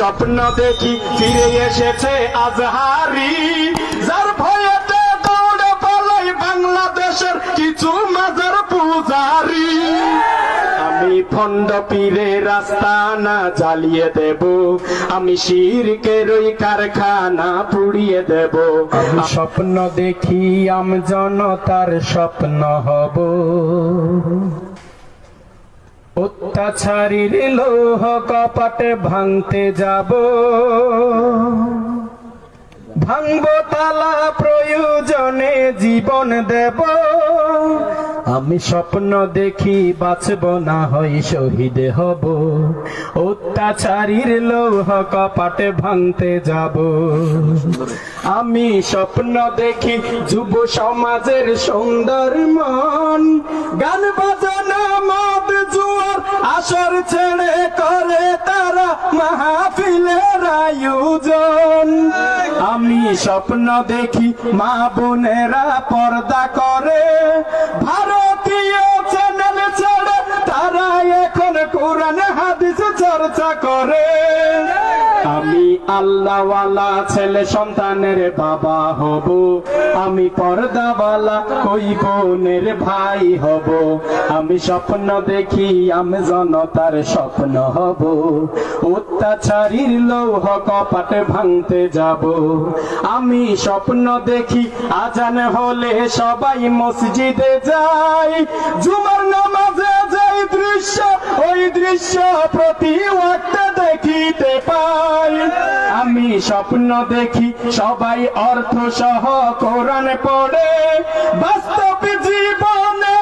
স্বপ্ন দেখি ফিরে এসেছে আজহারি। যার ভয়েতে দৌড়ে পালাই বাংলাদেশের কিছু মাজার পূজারি। আমি ফন্ড পীরে রাস্তা না জ্বালিয়ে দেব। আমি শিরকের ওই কারখানা পুড়িয়ে দেব। স্বপ্ন দেখি আম জনতার স্বপ্ন হব। অত্যাচারীর লোহ কপাটে ভাঙতে যাব। ভাঙব তালা প্রয়োজনে জীবন দেব। আমি স্বপ্ন দেখি বাঁচব না হয় শহীদ হব। অত্যাচারীর লৌহ কপাটে ভাঙতে যাব। আমি স্বপ্ন দেখি যুব সমাজের সুন্দর মন। গান বাজানা জুয়ার আসর ছেড়ে করে তারা মাহফিলের আয়োজন। আমি স্বপ্ন দেখি মা বোনেরা পর্দা করে। ভারতীয় চ্যানেল ছেড়ে তারা এখন কোরআন হাদিস চর্চা করে। আল্লাহওয়ালা ছেলে সন্তানের বাবা হব। আমি পর্দাওয়ালা, ওই বোনের ভাই হব। আমি স্বপ্ন দেখি, আমি জনতার স্বপ্ন হব। অত্যাচারীর লৌহ কপাটে ভাঙতে যাব। আমি স্বপ্ন দেখি, আজান হলে সবাই মসজিদে যায়। জুমার নামাজে যাই দৃশ্য, ওই দৃশ্য প্রতি স্বপ্ন দেখি সবাই অর্থ সহ কোরআন পড়ে। বাস্তব জীবনে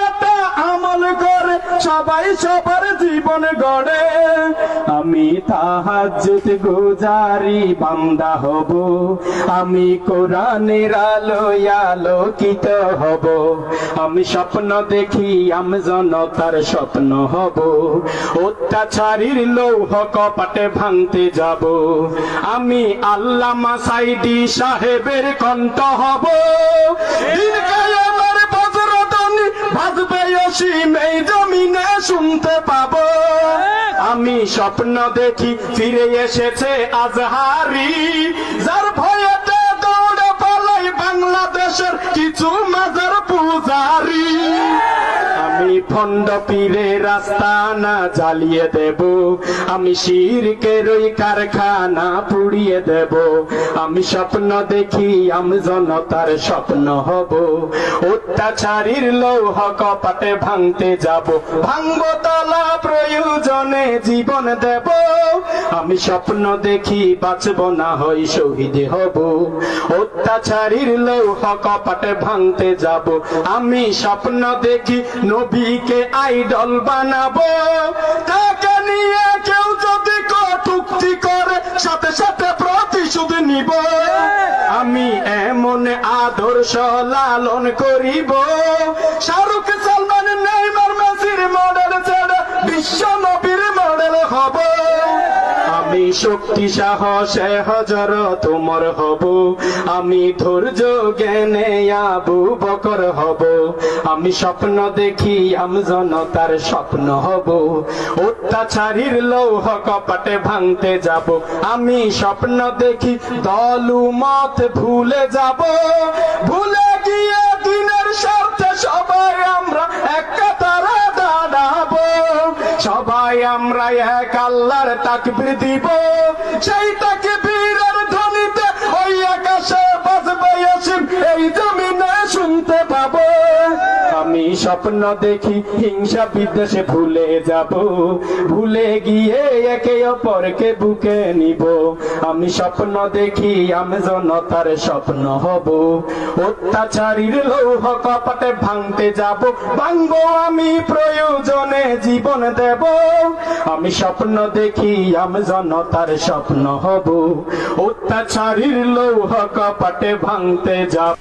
আমল করে সবাই সবার জীবন গড়ে। আমি তাহাজ্জুদ গুজারি বান্দা হব। আমি কোরআনের আলোয় আলোকিত হব। আমি স্বপ্ন দেখি, আমি জনতার স্বপ্ন হব। অত্যাচারীর লৌহ কপাটে ভাঙতে যাব। আমি আল্লামা সাইদি সাহেবের কণ্ঠ হব। বাজবে অসীম এই জমিনে শুনতে পাবো। আমি স্বপ্ন দেখি ফিরে এসেছে আজহারি। যার ভয়েতে দৌড়ে পালাই বাংলাদেশের কিছু মাজার পূজারি। আমি ফন্ড পীরে রাস্তা না জ্বালিয়ে দেব। আমি শিরকের ওই কারখানা পুড়িয়ে দেব। আমি স্বপ্ন দেখি আমি জনতার স্বপ্ন হব। অত্যাচারীর লৌহ কপাটে ভাঙতে যাব। ভাঙব তলা প্রয়োজনে জীবন দেব। আমি স্বপ্ন দেখি বাঁচব না হই শহীদ হব। অত্যাচারীর লৌহ কপাটে ভাঙতে যাব। আমি স্বপ্ন দেখি নবীকে আইডল বানাবো। তাকে নিয়ে কেউ যদি কটুক্তি করে, সাথে সাথে প্রতিশোধ নিব। আমি এমন আদর্শ লালন করিব। শাহরুখ সালমান, নেইমার, মেসির মডেল ছেড়ে বিশ্ব নবীর মডেল হব। আমি শক্তি, সাহসে, হজর তোমার হব। আমি ধৈর্য, জ্ঞানে আবু বকর হব। আমি স্বপ্ন দেখি, আমি জনতার স্বপ্ন হব। অত্যাচারীর লৌহ কপাটে ভাঙতে যাব। আমি স্বপ্ন দেখি, দলু মত ভুলে যাব। ভুলে গিয়ে দিনের স্বার্থে আমরা এক আল্লাহর তাকবির দিব। সেই তাকবীরের ধ্বনিতে ওই আকাশে বাজবে আসিম এই জমিনে শুনতে পাবো। আমি স্বপ্ন দেখি হিংসা বিদ্বেষে ভুলে যাব। ভুলে গিয়ে একে অপরকে বুকে নিব। আমি স্বপ্ন দেখি আমি জনতার স্বপ্ন হব। অত্যাচারীর লৌহ কপাটে ভাঙতে যাব। ভাঙবো আমি প্রয়োজনে জীবন দেব। আমি স্বপ্ন দেখি আমি জনতার স্বপ্ন হব। অত্যাচারীর লৌহ কপাটে ভাঙতে যাব।